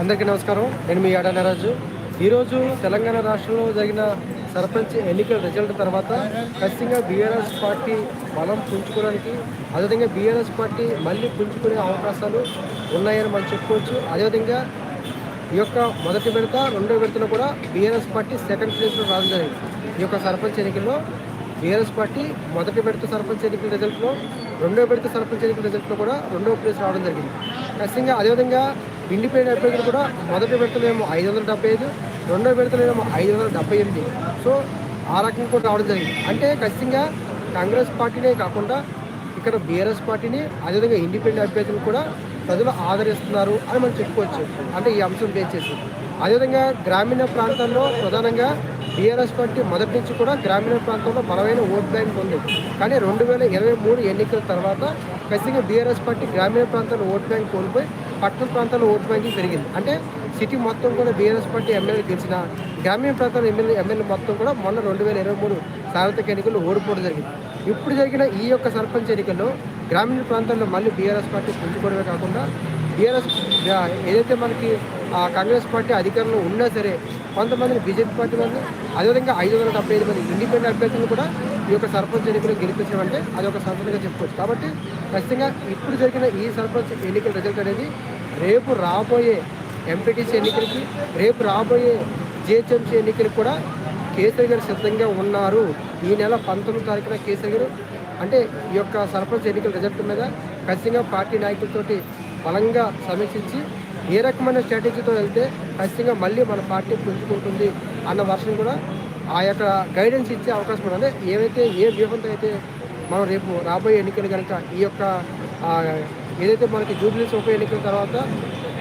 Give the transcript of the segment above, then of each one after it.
అందరికీ నమస్కారం. నేను మీ ఆడనరాజు ఈరోజు తెలంగాణ రాష్ట్రంలో జరిగిన సర్పంచ్ ఎన్నికల రిజల్ట్ తర్వాత ఖచ్చితంగా బీఆర్ఎస్ పార్టీ బలం పుంజుకోవడానికి అదేవిధంగా బీఆర్ఎస్ పార్టీ మళ్ళీ పుంజుకునే అవకాశాలు ఉన్నాయని మనం చెప్పుకోవచ్చు. అదేవిధంగా ఈ యొక్క మొదటి విడత రెండో విడతలో కూడా బీఆర్ఎస్ పార్టీ సెకండ్ ప్లేస్లో రావడం జరిగింది. ఈ యొక్క సర్పంచ్ ఎన్నికల్లో బీఆర్ఎస్ పార్టీ మొదటి విడత సర్పంచ్ ఎన్నికల రిజల్ట్లో రెండో విడత సర్పంచ్ ఎన్నికల రిజల్ట్లో కూడా రెండో ప్లేస్ రావడం జరిగింది. ఖచ్చితంగా అదేవిధంగా ఇండిపెండెంట్ అభ్యర్థులు కూడా మొదటి విడతలేమో ఐదు వందల డెబ్బై ఐదు రెండో విడతలేమో ఐదు వందల డెబ్బై ఎనిమిది. సో ఆ రకంగా కూడా రావడం జరిగింది. అంటే ఖచ్చితంగా కాంగ్రెస్ పార్టీనే కాకుండా ఇక్కడ బీఆర్ఎస్ పార్టీని అదేవిధంగా ఇండిపెండెంట్ అభ్యర్థులు కూడా ప్రజలు ఆదరిస్తున్నారు అని మనం చెప్పుకోవచ్చు. అంటే ఈ అంశం బేస్ చేసి అదేవిధంగా గ్రామీణ ప్రాంతాల్లో ప్రధానంగా బీఆర్ఎస్ పార్టీ మొదటి నుంచి కూడా గ్రామీణ ప్రాంతంలో బలమైన ఓట్ బ్యాంక్ ఉంది. కానీ రెండు వేల ఇరవై మూడు ఎన్నికల తర్వాత ఖచ్చితంగా బీఆర్ఎస్ పార్టీ గ్రామీణ ప్రాంతాల్లో ఓట్ బ్యాంక్ కోల్పోయి పట్టణ ప్రాంతాల్లో ఓటు బ్యాంకింగ్ పెరిగింది. అంటే సిటీ మొత్తం కూడా బీఆర్ఎస్ పార్టీ ఎమ్మెల్యే గెలిచిన గ్రామీణ ప్రాంతాల ఎమ్మెల్యే ఎమ్మెల్యే మొత్తం కూడా మొన్న రెండు వేల ఇరవై మూడు సార్వత్రిక ఎన్నికల్లో ఓడిపోవడం జరిగింది. ఇప్పుడు జరిగిన ఈ యొక్క సర్పంచ్ ఎన్నికల్లో గ్రామీణ ప్రాంతాల్లో మళ్ళీ బీఆర్ఎస్ పార్టీ పుంజుకోవడమే కాకుండా బీఆర్ఎస్ ఏదైతే మనకి ఆ కాంగ్రెస్ పార్టీ అధికారంలో ఉన్నా సరే కొంతమంది బీజేపీ పార్టీ వాళ్ళు అదేవిధంగా ఐదు వందల డెబ్బై ఐదు మంది ఇండిపెండెంట్ అభ్యర్థులు కూడా ఈ యొక్క సర్పంచ్ ఎన్నికలు గెలిపించమంటే అది ఒక సంతకంగా చెప్పుకోవచ్చు. కాబట్టి ఖచ్చితంగా ఇప్పుడు జరిగిన ఈ సర్పంచ్ ఎన్నికల రిజల్ట్ అనేది రేపు రాబోయే ఎంపీటీసీ ఎన్నికలకి రేపు రాబోయే జిహెచ్ఎంసీ ఎన్నికలకు కూడా కేసరి గారు సిద్ధంగా ఉన్నారు. ఈ నెల పంతొమ్మిది తారీఖున కేసరి గారు అంటే ఈ యొక్క సర్పంచ్ ఎన్నికల రిజల్ట్ మీద ఖచ్చితంగా పార్టీ నాయకులతోటి బలంగా సమీక్షించి ఏ రకమైన స్ట్రాటజీతో వెళ్తే ఖచ్చితంగా మళ్ళీ మన పార్టీ పుంజుకుంటుంది అన్న వర్షం కూడా ఆ యొక్క గైడెన్స్ ఇచ్చే అవకాశం ఉంది. ఏవైతే ఏ వ్యూహంతో అయితే మనం రేపు రాబోయే ఎన్నికలు కనుక ఈ యొక్క ఏదైతే మనకి జూబ్లీస్ ఉప ఎన్నికల తర్వాత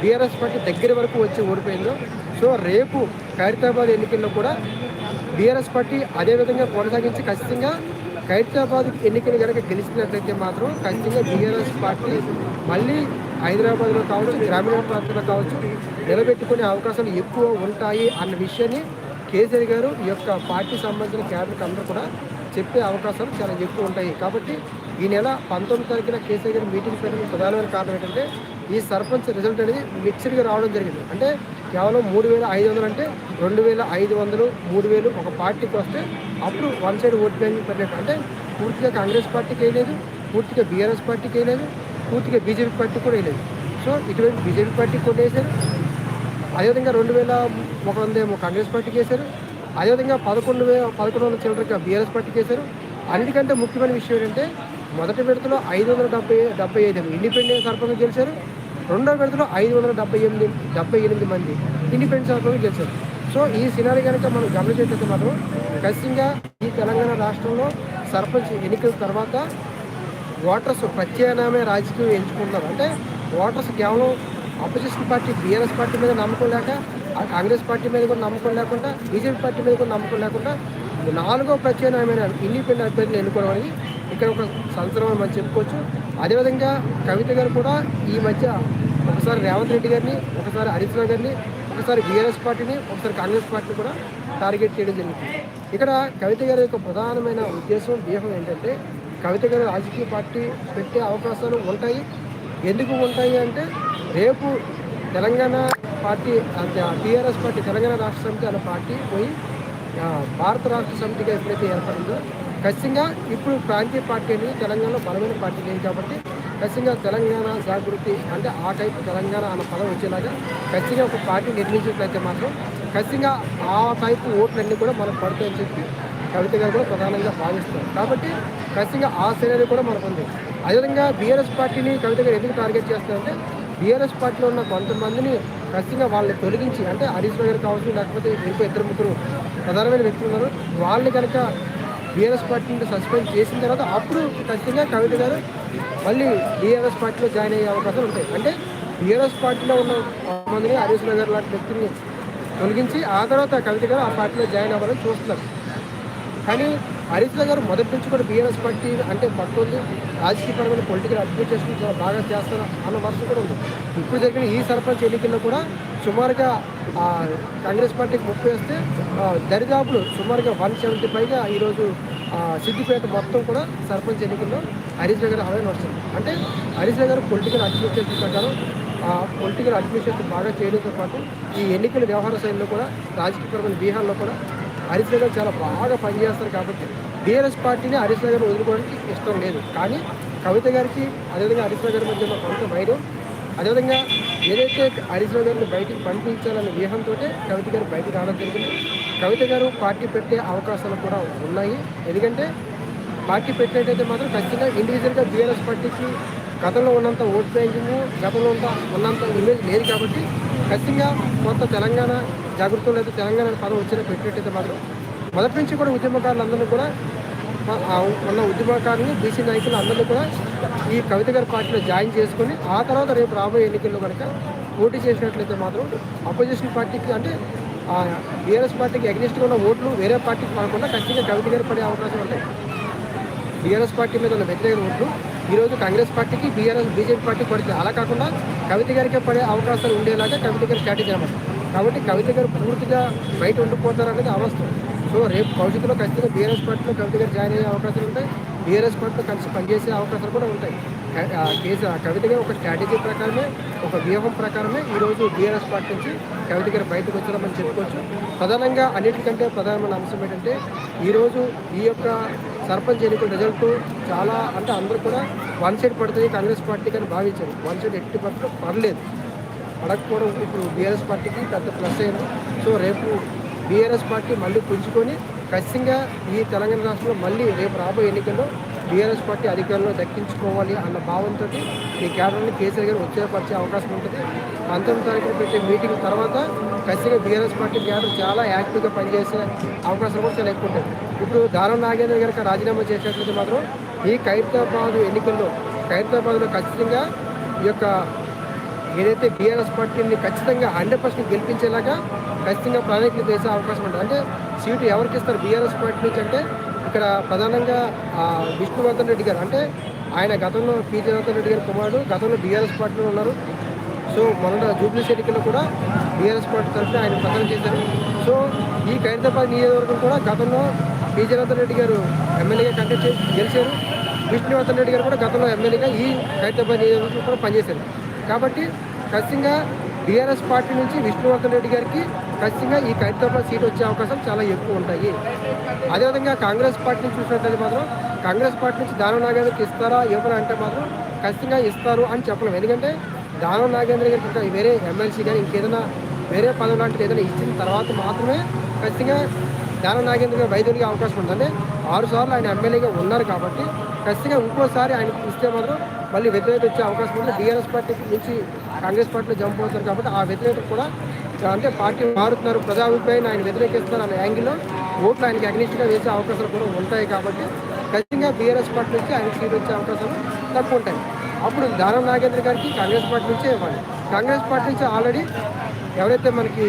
బీఆర్ఎస్ పార్టీ దగ్గర వరకు వచ్చి ఓడిపోయిందో సో రేపు ఖైరతాబాద్ ఎన్నికల్లో కూడా బీఆర్ఎస్ పార్టీ అదేవిధంగా కొనసాగించి ఖచ్చితంగా ఖైరతాబాద్ ఎన్నికలు కనుక గెలిచినట్లయితే మాత్రం ఖచ్చితంగా బీఆర్ఎస్ పార్టీ మళ్ళీ హైదరాబాద్లో కావచ్చు గ్రామీణ ప్రాంతంలో కావచ్చు నిలబెట్టుకునే అవకాశాలు ఎక్కువ ఉంటాయి అన్న విషయాన్ని కేసీఆర్ గారు ఈ యొక్క పార్టీ సంబంధించిన క్యాడర్కి అందరూ కూడా చెప్పే అవకాశాలు చాలా ఎక్కువ ఉంటాయి. కాబట్టి ఈ నెల పంతొమ్మిది తారీఖున కేసీఆర్ గారి మీటింగ్ పెట్టిన ప్రధానమైన కారణం ఏంటంటే ఈ సర్పంచ్ రిజల్ట్ అనేది మిక్స్డ్గా రావడం జరిగింది. అంటే కేవలం మూడు వేల ఐదు వందలు అంటే రెండు వేల ఐదు వందలు మూడు వేలు ఒక పార్టీకి వస్తే అప్పుడు వన్ సైడ్ ఓట్ బ్యాంకింగ్ పెట్టినట్టు అంటే పూర్తిగా కాంగ్రెస్ పార్టీకి వేయలేదు పూర్తిగా బీఆర్ఎస్ పార్టీకి వేయలేదు పూర్తిగా బీజేపీ పార్టీ కూడా వేయలేదు. సో ఇటువంటి బీజేపీ పార్టీకి కూడా వేశారు అదేవిధంగా రెండు వేల ఒక వంద ఏమో కాంగ్రెస్ పార్టీకి వేశారు అదేవిధంగా పదకొండు వేల పదకొండు వందల చిల్లరగా బీఆర్ఎస్ పార్టీకి వేశారు అన్నిటికంటే ముఖ్యమైన విషయం ఏంటంటే మొదటి విడతలో ఐదు వందల డెబ్బై డెబ్బై ఐదు ఇండిపెండెంట్ సర్పంచ్ గెలిచారు. రెండో విడతలో ఐదు వందల డెబ్బై ఎనిమిది డెబ్బై ఎనిమిది మంది ఇండిపెండెంట్ సర్పంచ్ గెలిచారు. సో ఈ సినారీ కనుక మనం గమనించేటట్టు మాత్రం ఖచ్చితంగా ఈ తెలంగాణ రాష్ట్రంలో సర్పంచ్ ఎన్నికల తర్వాత ఓటర్స్ ప్రత్యామ్నాయ రాజకీయం ఎంచుకుంటున్నారు. అంటే ఓటర్స్ కేవలం అపోజిషన్ పార్టీ బీఆర్ఎస్ పార్టీ మీద నమ్మకం లేక కాంగ్రెస్ పార్టీ మీద కూడా నమ్మకం లేకుండా బీజేపీ పార్టీ మీద కూడా నమ్మకం లేకుండా నాలుగో ప్రత్యామ్నాయమైన ఇండిపెండెంట్ అభ్యర్థులు ఎన్నుకోవడానికి ఇక్కడ ఒక సంవత్సరం అని మనం చెప్పుకోవచ్చు. అదేవిధంగా కవిత గారు కూడా ఈ మధ్య ఒకసారి రేవంత్ రెడ్డి గారిని ఒకసారి హరీష్ రావు గారిని ఒకసారి బీఆర్ఎస్ పార్టీని ఒకసారి కాంగ్రెస్ పార్టీని కూడా టార్గెట్ చేయడం జరిగింది. ఇక్కడ కవిత గారి యొక్క ప్రధానమైన ఉద్దేశం వ్యూహం ఏంటంటే కవిత గారు రాజకీయ పార్టీ పెట్టే అవకాశాలు ఉంటాయి. ఎందుకు ఉంటాయి అంటే రేపు తెలంగాణ పార్టీ అంటే టీఆర్ఎస్ పార్టీ తెలంగాణ రాష్ట్ర సమితి అనే పార్టీ పోయి భారత రాష్ట్ర సమితిగా ఎప్పుడైతే ఏర్పడిందో ఖచ్చితంగా ఇప్పుడు ప్రాంతీయ పార్టీ అనేది తెలంగాణలో బలమైన పార్టీ లేదు కాబట్టి ఖచ్చితంగా తెలంగాణ జాగృతి అంటే ఆ టైపు తెలంగాణ అన్న పదం వచ్చేలాగా ఖచ్చితంగా ఒక పార్టీ నిర్మించినట్లయితే మాత్రం ఖచ్చితంగా ఆ టైపు ఓట్లన్నీ కూడా మనకు పడతాయని చెప్పి కవిత గారు కూడా ప్రధానంగా భావిస్తారు. కాబట్టి ఖచ్చితంగా ఆ శ్రేణి కూడా మనకు ఉంది అదేవిధంగా బీఆర్ఎస్ పార్టీని కవిత గారు ఎందుకు టార్గెట్ చేస్తారంటే బీఆర్ఎస్ పార్టీలో ఉన్న కొంతమందిని ఖచ్చితంగా వాళ్ళని తొలగించి అంటే హరీష్ రావు గారు కావచ్చు లేకపోతే ఇంకో ఇద్దరు ముగ్గురు ప్రధానమైన వ్యక్తులు ఉన్నారు. వాళ్ళని కనుక బీఆర్ఎస్ పార్టీ నుండి సస్పెండ్ చేసిన తర్వాత అప్పుడు ఖచ్చితంగా కవిత గారు మళ్ళీ బీఆర్ఎస్ పార్టీలో జాయిన్ అయ్యే అవకాశాలు ఉంటాయి. అంటే బీఆర్ఎస్ పార్టీలో ఉన్న కొంతమందిని హరీష్ రావు గారు లాంటి వ్యక్తుల్ని తొలగించి ఆ తర్వాత కవిత గారు ఆ పార్టీలో జాయిన్ అవ్వాలని చూస్తున్నారు. కానీ హరీష్ గారు మొదటి నుంచి కూడా బీఆర్ఎస్ పార్టీ అంటే పట్టుకుంది. రాజకీయపరమైన పొలిటికల్ అడ్మినిస్ట్రేషన్ చాలా బాగా చేస్తారు అన్న వర్షం కూడా ఉంది. ఇప్పుడు జరిగిన ఈ సర్పంచ్ ఎన్నికల్లో కూడా సుమారుగా కాంగ్రెస్ పార్టీకి ముప్పై వస్తే దరిదాపులు సుమారుగా వన్ సెవెంటీ పైగా ఈరోజు సిద్దిపేట మొత్తం కూడా సర్పంచ్ ఎన్నికల్లో హరీష్ రావు గారు హవే నడుస్తుంది. అంటే హరీష్ గారు పొలిటికల్ అడ్మినిస్ట్రేషన్ ప్రకారం పొలిటికల్ అడ్మినిస్ట్రేషన్ బాగా చేయడంతో పాటు ఈ ఎన్నికల వ్యవహార శైలిలో కూడా రాజకీయపరమైన బీహార్లో కూడా హరీష్ నగర్ చాలా బాగా పనిచేస్తారు కాబట్టి బీఆర్ఎస్ పార్టీని హరీష్ నగర్ వదులుకోవడానికి ఇష్టం లేదు. కానీ కవిత గారికి అదేవిధంగా హరీష్ నగర్ మధ్య ఉన్న కొంత వైరం అదేవిధంగా ఏదైతే హరీష్ రావు గారిని బయటికి పంపించాలనే వ్యూహంతో కవిత గారు బయటికి రావడం జరిగింది. కవిత గారు పార్టీ పెట్టే అవకాశాలు కూడా ఉన్నాయి. ఎందుకంటే పార్టీ పెట్టినట్టయితే మాత్రం ఖచ్చితంగా ఇండివిజువల్గా బీఆర్ఎస్ పార్టీకి గతంలో ఉన్నంత ఓట్ బ్యాంకింగ్ గతంలో ఉన్న ఉన్నంత ఇమేజ్ లేదు కాబట్టి ఖచ్చితంగా కొంత తెలంగాణ జాగ్రత్తలు అయితే తెలంగాణ పదం వచ్చిన పెట్టినట్టయితే మాత్రం మొదటి నుంచి కూడా ఉద్యమకారులందరినీ కూడా ఉన్న ఉద్యమకారులు బీసీ నాయకులు అందరినీ కూడా ఈ కవిత గారి పార్టీలో జాయిన్ చేసుకుని ఆ తర్వాత రేపు రాబోయే ఎన్నికల్లో కనుక పోటీ చేసినట్లయితే మాత్రం అపోజిషన్ పార్టీకి అంటే బీఆర్ఎస్ పార్టీకి అగ్నిస్ట్గా ఉన్న ఓట్లు వేరే పార్టీకి పడకుండా ఖచ్చితంగా కవిత గారు పడే అవకాశం ఉంటాయి. బీఆర్ఎస్ పార్టీ మీద ఉన్న వ్యతిరేక ఓట్లు ఈరోజు కాంగ్రెస్ పార్టీకి బీఆర్ఎస్ బీజేపీ పార్టీకి పడితే అలా కాకుండా కవిత గారికే పడే అవకాశాలు ఉండేలాగా కవిత గారు స్ట్రాటజీ అనమాట. కాబట్టి కవిత గారు పూర్తిగా బయట ఉండిపోతారు అనేది అవస్థ. సో రేపు భవిష్యత్తులో ఖచ్చితంగా బీఆర్ఎస్ పార్టీలో కవిత గారు జాయిన్ అయ్యే అవకాశాలు ఉంటాయి. బీఆర్ఎస్ పార్టీలో కలిసి పనిచేసే అవకాశాలు కూడా ఉంటాయి. ఆ కేసు కవిత గారు ఒక స్ట్రాటజీ ప్రకారమే ఒక వ్యూహం ప్రకారమే ఈరోజు బీఆర్ఎస్ పార్టీ నుంచి కవిత గారు బయటకు వచ్చారని చెప్పుకోవచ్చు. ప్రధానంగా అన్నిటికంటే ప్రధానమైన అంశం ఏంటంటే ఈరోజు ఈ యొక్క సర్పంచ్ ఎన్నికల రిజల్ట్ చాలా అంటే అందరూ కూడా వన్ సైడ్ పడుతుంది కాంగ్రెస్ పార్టీకి కానీ భావించారు. వన్ సైడ్ ఎట్టి పట్ల పర్లేదు పడకపోవడం ఇప్పుడు బీఆర్ఎస్ పార్టీకి పెద్ద ప్లస్ అయింది సో రేపు బీఆర్ఎస్ పార్టీ మళ్ళీ పుంజుకొని ఖచ్చితంగా ఈ తెలంగాణ రాష్ట్రంలో మళ్ళీ రేపు రాబోయే ఎన్నికల్లో బీఆర్ఎస్ పార్టీ అధికారంలో దక్కించుకోవాలి అన్న భావంతో ఈ కేడర్ని కేసీఆర్ గారు ఉత్తేజపరిచే అవకాశం ఉంటుంది. పంతొమ్మిది తారీఖున పెట్టే మీటింగ్ తర్వాత ఖచ్చితంగా బీఆర్ఎస్ పార్టీ కేడర్ చాలా యాక్టివ్గా పనిచేసే అవకాశం కూడా చాలా ఎక్కువ ఉంటుంది ఇప్పుడు దారం నాగేంద్ర గారికి రాజీనామా చేసినట్లయితే మాత్రం ఈ ఖైరతాబాద్ ఎన్నికల్లో ఖైరతాబాద్లో ఖచ్చితంగా ఈ యొక్క ఏదైతే బీఆర్ఎస్ పార్టీని ఖచ్చితంగా హండ్రెడ్ పర్సెంట్ గెలిపించేలాగా ఖచ్చితంగా ప్రణాళికలు చేసే అవకాశం ఉంటుంది. అంటే సీటు ఎవరికి ఇస్తారు? బీఆర్ఎస్ పార్టీ నుంచి అంటే ఇక్కడ ప్రధానంగా విష్ణువర్ధన్ రెడ్డి గారు. అంటే ఆయన గతంలో పి జనార్దన్ రెడ్డి గారి కుమారుడు గతంలో బీఆర్ఎస్ పార్టీలో ఉన్నారు. సో మొన్న జూబ్లీ ఎన్నికల్లో కూడా బీఆర్ఎస్ పార్టీ తరఫున ఆయన ప్రచారం చేశారు. సో ఈ ఖైరతాబాద్ నియోజకవర్గం కూడా గతంలో పి జనార్దన్ రెడ్డి గారు ఎమ్మెల్యేగా కంటెక్ట్ చేసి గెలిచారు. విష్ణువర్ధన్ రెడ్డి గారు కూడా గతంలో ఎమ్మెల్యేగా ఈ ఖైరతాబాద్ నియోజకవర్గం కూడా పనిచేశారు. కాబట్టి ఖచ్చితంగా బీఆర్ఎస్ పార్టీ నుంచి విష్ణువర్ధన్ రెడ్డి గారికి ఖచ్చితంగా ఈ ఖైరతాబాద్ సీట్ వచ్చే అవకాశం చాలా ఎక్కువ ఉంటాయి. అదేవిధంగా కాంగ్రెస్ పార్టీ నుంచి చూసినట్లయితే మాత్రం కాంగ్రెస్ పార్టీ నుంచి దానం నాగేంద్రకి ఇస్తారా ఇవ్వరా అంటే మాత్రం ఖచ్చితంగా ఇస్తారు అని చెప్పలేం. ఎందుకంటే దానం నాగేంద్ర గారికి ఇంకా వేరే ఎమ్మెల్సీ కానీ ఇంకేదైనా వేరే పదవి లాంటిది ఏదైనా ఇచ్చిన తర్వాత మాత్రమే ఖచ్చితంగా దానం నాగేంద్ర గారు వైద్యుడికి అవకాశం ఉంటుంది. ఆరుసార్లు ఆరు సార్లు ఆయన ఎమ్మెల్యేగా ఉన్నారు కాబట్టి ఖచ్చితంగా ఇంకోసారి ఆయన ఇస్తే మాత్రం మళ్ళీ వ్యతిరేకత వచ్చే అవకాశం ఉంది బీఆర్ఎస్ పార్టీ నుంచి కాంగ్రెస్ పార్టీలో జంప్ అవుతారు కాబట్టి ఆ వ్యతిరేకత కూడా అంటే పార్టీ మారుతున్నారు. ప్రజాభిప్రాయాన్ని ఆయన వ్యతిరేకిస్తున్నారు అనే యాంగిల్లో ఓట్లు ఆయనకి అగ్నిస్ట్గా వేసే అవకాశాలు కూడా ఉంటాయి కాబట్టి ఖచ్చితంగా బీఆర్ఎస్ పార్టీ నుంచి ఆయన సీట్ వచ్చే అవకాశాలు తక్కువ ఉంటాయి. అప్పుడు దానం నాగేంద్ర గారికి కాంగ్రెస్ పార్టీ నుంచే ఇవ్వాలి. కాంగ్రెస్ పార్టీ నుంచి ఆల్రెడీ ఎవరైతే మనకి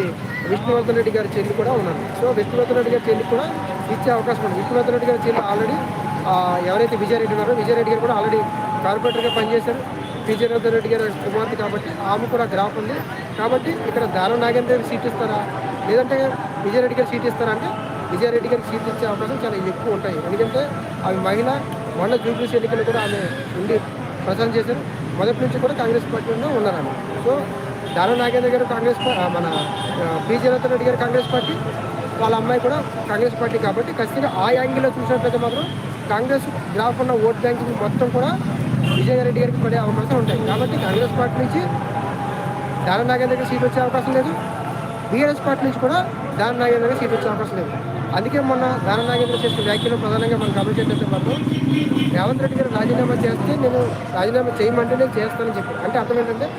విష్ణువర్ధన్ రెడ్డి గారి చెల్లి కూడా ఉన్నారు. సో విష్ణువర్ధన్ రెడ్డి గారి చెల్లి కూడా ఇచ్చే అవకాశం ఉంది. విష్ణువర్ధన్ రెడ్డి గారి చెల్లి ఆల్రెడీ ఎవరైతే విజయారెడ్డి ఉన్నారో విజయారెడ్డి గారు కూడా ఆల్రెడీ కార్పొరేటర్గా పనిచేశారు. విజయనాథన్ రెడ్డి గారి కుమార్తె కాబట్టి ఆమె కూడా గ్రాఫ్ ఉంది. కాబట్టి ఇక్కడ దాన నాగేంద్ర గారికి సీట్ ఇస్తారా? లేదంటే విజయారెడ్డి గారు సీట్ ఇస్తారా అంటే విజయారెడ్డి గారికి సీట్ ఇచ్చే అవకాశం చాలా ఎక్కువ ఉంటాయి. ఎందుకంటే అవి మహిళ మొన్న జూబ్లీస్ ఎన్నికలు కూడా ఆమె ఉండి ప్రచారం చేశారు. మొదటి నుంచి కూడా కాంగ్రెస్ పార్టీలో ఉన్నారు సో దానం నాగేంద్ర గారు కాంగ్రెస్ మన పి జనార్దన్ రెడ్డి గారు కాంగ్రెస్ పార్టీ వాళ్ళ అమ్మాయి కూడా కాంగ్రెస్ పార్టీ కాబట్టి ఖచ్చితంగా ఆ యాంగిల్లో చూసినట్లయితే మాత్రం కాంగ్రెస్ గ్రాఫ్ ఉన్న ఓట్ బ్యాంకింగ్ మొత్తం కూడా విజయరెడ్డి గారికి పడే అవకాశాలు ఉంటాయి. కాబట్టి కాంగ్రెస్ పార్టీ నుంచి దాన నాగేంద్ర సీట్ వచ్చే అవకాశం లేదు. బీఆర్ఎస్ పార్టీ నుంచి కూడా దాన నాగేంద్ర సీట్ వచ్చే అవకాశం లేదు. అందుకే మొన్న దాన నాగేంద్ర చేసిన వ్యాఖ్యలు ప్రధానంగా మనం గమనించేటట్టు మాత్రం రేవంత్ రెడ్డి గారు రాజీనామా చేస్తే నేను రాజీనామా చేయమంటే నేను చేస్తానని చెప్పి. అంటే అర్థం ఏంటంటే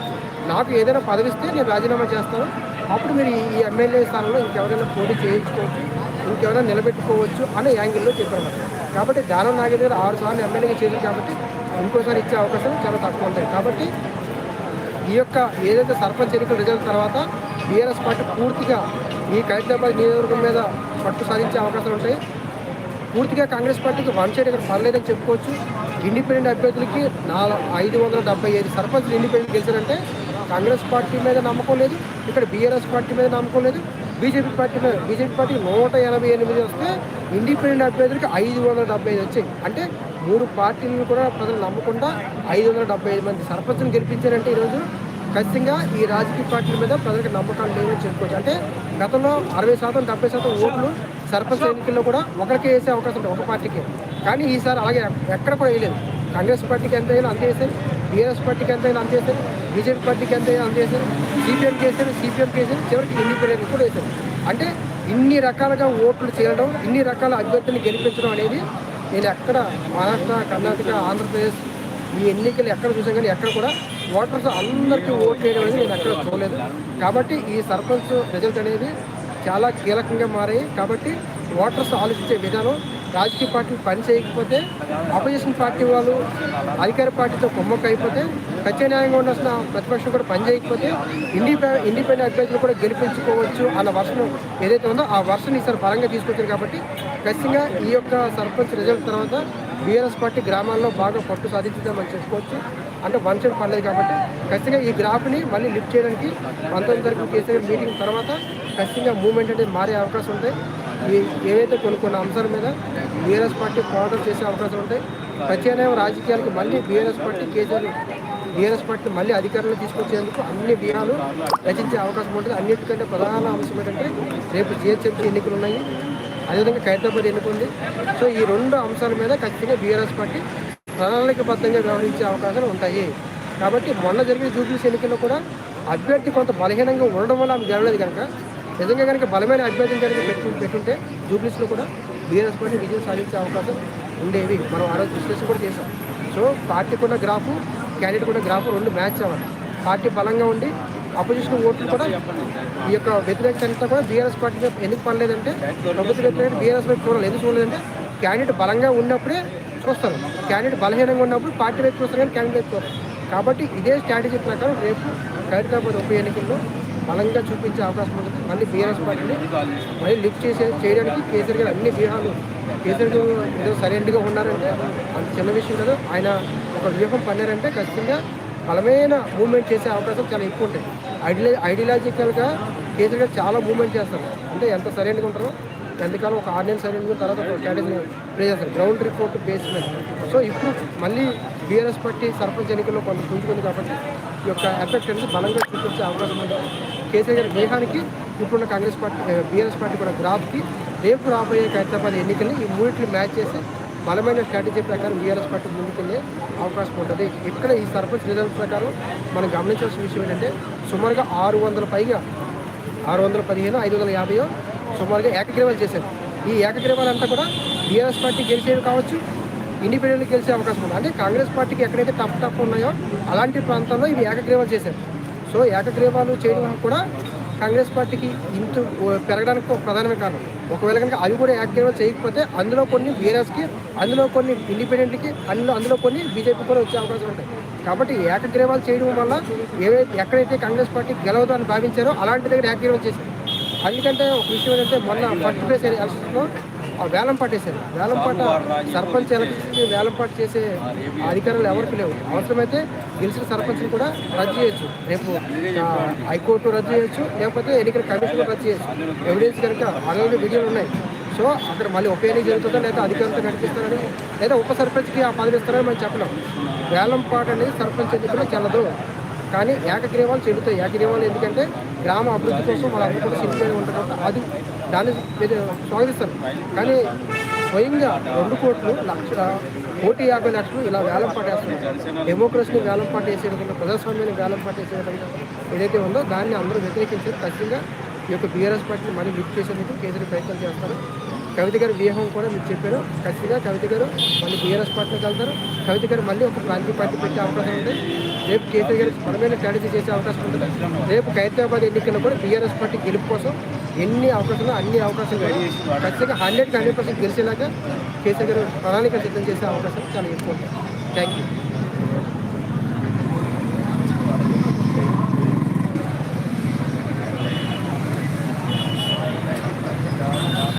నాకు ఏదైనా పదవిస్తే నేను రాజీనామా చేస్తాను. అప్పుడు మీరు ఈ- ఈ ఎమ్మెల్యే స్థానంలో ఇంకెవరైనా పోటీ చేయించుకోవచ్చు ఇంకెవరైనా నిలబెట్టుకోవచ్చు అనే యాంగిల్లో చెప్పారు కాబట్టి దానం నాగేంద్ర ఆరు సార్లు ఎమ్మెల్యేగా చేశారు కాబట్టి ఇంకోసారి ఇచ్చే అవకాశం చాలా తక్కువ ఉంటాయి. కాబట్టి ఈ యొక్క ఏదైతే సర్పంచ్ ఎన్నికల రిజల్ట్ తర్వాత బీఆర్ఎస్ పార్టీ పూర్తిగా ఈ ఖైరతాబాద్ నియోజకవర్గం మీద పట్టు సాధించే అవకాశాలు ఉంటాయి. పూర్తిగా కాంగ్రెస్ పార్టీకి వన్ సైడ్ ఇక్కడ పర్లేదని చెప్పుకోవచ్చు. ఇండిపెండెంట్ అభ్యర్థులకి నాలుగు ఐదు వందల డెబ్బై ఐదు సర్పంచ్లు ఇండిపెండెంట్ గెలిచారంటే కాంగ్రెస్ పార్టీ మీద నమ్మకం లేదు. ఇక్కడ బీఆర్ఎస్ పార్టీ మీద నమ్మకం లేదు. బీజేపీ పార్టీలో బీజేపీ పార్టీ నూట ఎనభై ఎనిమిది వస్తే ఇండిపెండెంట్ అభ్యర్థులకి ఐదు వందల డెబ్బై ఐదు వచ్చాయి. అంటే మూడు పార్టీలను కూడా ప్రజలు నమ్మకుండా ఐదు వందల డెబ్బై ఐదు మంది సర్పంచ్ను గెలిపించారంటే ఈరోజు ఖచ్చితంగా ఈ రాజకీయ పార్టీల మీద ప్రజలకు నమ్మకాలు లేవని చెప్పుకోవచ్చు. అంటే గతంలో అరవై శాతం డెబ్బై శాతం ఓట్లు సర్పంచ్ ఎన్నికల్లో కూడా ఒకరికే వేసే అవకాశం ఉంటుంది ఒక పార్టీకి. కానీ ఈసారి అలాగే ఎక్కడ కూడా వేయలేదు. కాంగ్రెస్ పార్టీకి ఎంత వేయాలో అంత వేశారు బీఆర్ఎస్ పార్టీకి ఎంత అయినా అందజేశారు బీజేపీ పార్టీకి ఎంత అయినా అందజేశారు సిపిఎం చేశారు సిపిఎం చేశారు చివరికి ఇండిపెండెంట్ కూడా వేశారు. అంటే ఇన్ని రకాలుగా ఓట్లు చేయడం ఇన్ని రకాల అభ్యర్థులను గెలిపించడం అనేది నేను ఎక్కడ మహారాష్ట్ర కర్ణాటక ఆంధ్రప్రదేశ్ ఈ ఎన్నికలు ఎక్కడ చూసాం కానీ ఎక్కడ కూడా ఓటర్స్ అందరికీ ఓట్ చేయడం అనేది నేను ఎక్కడ చూడలేదు. కాబట్టి ఈ సర్పంచ్ రిజల్ట్ అనేది చాలా కీలకంగా మారాయి. కాబట్టి ఓటర్స్ ఆలోచించే విధానం రాజకీయ పార్టీలు పని చేయకపోతే అపోజిషన్ పార్టీ వాళ్ళు అధికార పార్టీతో కుమ్మక్క అయిపోతే ప్రత్యామ్నాయంగా ఉండాల్సిన ప్రతిపక్షం కూడా పని చేయకపోతే ఇండిపె ఇండిపెండెంట్ అభ్యర్థులు కూడా గెలిపించుకోవచ్చు అన్న వర్షం ఏదైతే ఉందో ఆ వర్షం ఈసారి బలంగా తీసుకొచ్చారు కాబట్టి ఖచ్చితంగా ఈ యొక్క సర్పంచ్ రిజల్ట్ తర్వాత బీఆర్ఎస్ పార్టీ గ్రామాల్లో బాగా పట్టు సాధించుదామని చెప్పుకోవచ్చు. అంటే వన్ సైడ్ పడలేదు కాబట్టి ఖచ్చితంగా ఈ గ్రాఫ్ని మళ్ళీ లిఫ్ట్ చేయడానికి పంతొమ్మిది తారీఖు కేసీఆర్ మీటింగ్ తర్వాత ఖచ్చితంగా మూమెంట్ అనేది మారే అవకాశం ఉంటాయి ఏవైతే కొన్ని కొన్ని అంశాల మీద బీఆర్ఎస్ పార్టీ పోరాటం చేసే అవకాశం ఉంటాయి ప్రత్యామ్నాయం రాజకీయాలకు మళ్ళీ BRS party KCR BRS party మళ్ళీ అధికారంలో తీసుకొచ్చేందుకు అన్ని వ్యూహాలు రచించే అవకాశం ఉంటుంది. అన్నిటికంటే ప్రధాన అంశం ఏంటంటే రేపు జిహెచ్ఎంసీ ఎన్నికలు ఉన్నాయి. అదేవిధంగా ఖైరతాబాద్ ఎన్నుకుంది. సో ఈ రెండు అంశాల మీద ఖచ్చితంగా బీఆర్ఎస్ పార్టీ ప్రణాళికబద్ధంగా వ్యవహరించే అవకాశాలు ఉంటాయి. కాబట్టి మొన్న జరిగిన జూబ్లీస్ ఎన్నికల్లో కూడా అభ్యర్థి కొంత బలహీనంగా ఉండడం వల్ల ఆమె గెలవలేదు కనుక నిజంగా కనుక బలమైన అభ్యర్థిని కనుక పెట్టు పెట్టుంటే జూబ్లీస్లో కూడా బీఆర్ఎస్ పార్టీ విజయం సాధించే అవకాశం ఉండేవి. మనం ఆ రోజు విశ్లేషణ కూడా చేసాం సో పార్టీకి ఉన్న గ్రాఫు క్యాండిడేట్ కూడా గ్రాఫు రెండు మ్యాచ్ అవ్వాలి. పార్టీ బలంగా ఉండి అపోజిషన్ ఓట్లు కూడా ఈ యొక్క వ్యతిరేకత అంతా కూడా బీఆర్ఎస్ పార్టీ ఎందుకు పడలేదంటే ప్రభుత్వ వ్యతిరేకత బీఆర్ఎస్ వైపు చూడాలి. ఎందుకు చూడలేదంటే క్యాండిడేట్ బలంగా ఉన్నప్పుడే చూస్తారు. క్యాండిడేట్ బలహీనంగా ఉన్నప్పుడు పార్టీ వైపు చూస్తారు కానీ క్యాండిడేట్ వైపు చూస్తారు. కాబట్టి ఇదే స్ట్రాటజీ ప్రకారం రేపు ఖైరతాబాద్ ఉప ఎన్నికల్లో బలంగా చూపించే అవకాశం ఉంటుంది. మళ్ళీ బీఆర్ఎస్ పార్టీని మళ్ళీ లిఫ్ట్ చేసే చేయడానికి కేసీఆర్ గారు అన్ని వ్యూహాలు కేసీఆర్ గారు ఏదో సరైనగా ఉన్నారంటే అంత చిన్న విషయం కాదు. ఆయన ఒక వ్యూహం పన్నారంటే ఖచ్చితంగా బలమైన మూవ్మెంట్ చేసే అవకాశం చాలా ఎక్కువ ఉంటాయి. ఐడియా ఐడియలాజికల్గా కేసీఆర్ గారు చాలా మూవ్మెంట్ చేస్తారు. అంటే ఎంత సరైనగా ఉంటారో ఎంతకాలం ఒక ఆరు సరైన తర్వాత ఒక స్ట్రాటజీ ప్లే చేస్తారు. గ్రౌండ్ రిపోర్ట్ బేస్ మీద. సో ఇప్పుడు మళ్ళీ బీఆర్ఎస్ పార్టీ సర్పంచ్ ఎన్నికల్లో కొంత పుంజుకుంది కాబట్టి ఈ యొక్క ఎఫెక్ట్ అనేది బలంగా చూపించే అవకాశం ఉంది. కేసీఆర్ గారి ఇప్పుడున్న కాంగ్రెస్ పార్టీ బీఆర్ఎస్ పార్టీ కూడా గ్రాఫ్కి రేపు రాబోయే హైదరాబాద్ ఎన్నికల్ని ఈ మూడింటిని మ్యాచ్ చేసి బలమైన స్ట్రాటజీ ప్రకారం బీఆర్ఎస్ పార్టీ ముందుకెళ్ళే అవకాశం ఉంటుంది. ఇక్కడ ఈ సర్పంచ్ రిజల్ట్ ప్రకారం మనం గమనించాల్సిన విషయం ఏంటంటే సుమారుగా ఆరు వందల పైగా ఆరు వందల పదిహేను ఐదు వందల యాభై సుమారుగా ఏకగ్రీవాలు చేశారు. ఈ ఏకగ్రీవాలు అంతా కూడా బీఆర్ఎస్ పార్టీ గెలిచేవి కావచ్చు ఇండిపెండెంట్ గెలిచే అవకాశం ఉంది. అంటే కాంగ్రెస్ పార్టీకి ఎక్కడైతే టఫ్ టఫ్ ఉన్నాయో అలాంటి ప్రాంతాల్లో ఇవి ఏకగ్రీవాలు చేశారు. సో ఏకగ్రీవాలు చేయడం కూడా కాంగ్రెస్ పార్టీకి ఇంత పెరగడానికి ఒక ప్రధానమైన కారణం. ఒకవేళ కనుక అవి కూడా ఏకగ్రీవాలు చేయకపోతే అందులో కొన్ని బీఆర్ఎస్కి అందులో కొన్ని ఇండిపెండెంట్కి అందులో అందులో కొన్ని బీజేపీ కూడా వచ్చే అవకాశం ఉంటాయి. కాబట్టి ఏకగ్రీవాలు చేయడం వల్ల ఏవైతే ఎక్కడైతే కాంగ్రెస్ పార్టీ గెలవదు అని భావించారో అలాంటి దగ్గర ఏకగ్రీవాలు చేశారు. అందుకంటే ఒక విషయం ఏంటంటే మొన్న ఫస్ట్ ప్లేస్ ఎలక్షన్లో ఆ వేలం పాటేశారు వేలం పాట సర్పంచ్ ఎలక్షన్కి వేలం పాట చేసే అధికారులు ఎవరికి లేవు. అవసరమైతే గెలిచిన సర్పంచ్ని కూడా రద్దు చేయొచ్చు. రేపు హైకోర్టు రద్దు చేయొచ్చు. లేకపోతే ఎన్నికల కమిషన్ రద్దు చేయొచ్చు. ఎవిడెన్స్ కనుక ఆల్రెడీ విజయాలు ఉన్నాయి. సో అక్కడ మళ్ళీ ఉప ఎన్నిక జరుగుతుందా లేదా అధికారులతో నడిపిస్తారని లేదా ఉప సర్పంచ్కి ఆ పదవి ఇస్తారని మనం చెప్పలేం. వేలం పాట అనేది సర్పంచ్ ఎన్నికలో చెల్లదు. కానీ ఏకగ్రీవాలు చెల్లుతాయి. ఏకగ్రీవాలు ఎందుకంటే గ్రామ అభివృద్ధి కోసం వాళ్ళ కూడా శిల్పమైన ఉంటుంది అది దాన్ని మీరు స్వాగతిస్తారు కానీ స్వయంగా రెండు కోట్లు లక్ష కోటి యాభై లక్షలు ఇలా వేలం పాటేస్తున్నారు డెమోక్రసీని వేలం పాట విధంగా ప్రజాస్వామ్యాన్ని వేలం పాట విధంగా ఏదైతే ఉందో దాన్ని అందరూ వ్యతిరేకించి ఖచ్చితంగా ఈ యొక్క బీఆర్ఎస్ పార్టీని మళ్ళీ లిఫ్ట్ చేసేందుకు కేసీఆర్ ప్రయత్నం చేస్తారు. కవిత గారి వ్యూహం కూడా మీకు చెప్పారు. ఖచ్చితంగా కవిత గారు మళ్ళీ బీఆర్ఎస్ పార్టీకి వెళ్తారు. కవిత గారు మళ్ళీ ఒక ప్రాంతీయ పార్టీ పెట్టే అవకాశం ఉంది. రేపు కేసీఆర్ గారు బలమైన స్ట్రాటజీ చేసే అవకాశం ఉంటుంది. రేపు ఖైరతాబాద్ ఎన్నికల్లో కూడా బీఆర్ఎస్ పార్టీ గెలుపు కోసం ఎన్ని అవకాశాలు అన్ని అవకాశాలు ఉన్నాయి. ఖచ్చితంగా హండ్రెడ్కి హండ్రెడ్ పర్సెంట్ గెలిచేలాగా కేసీఆర్ గారు ప్రణాళిక సిద్ధం చేసే అవకాశం చాలా ఎక్కువ థ్యాంక్ యూ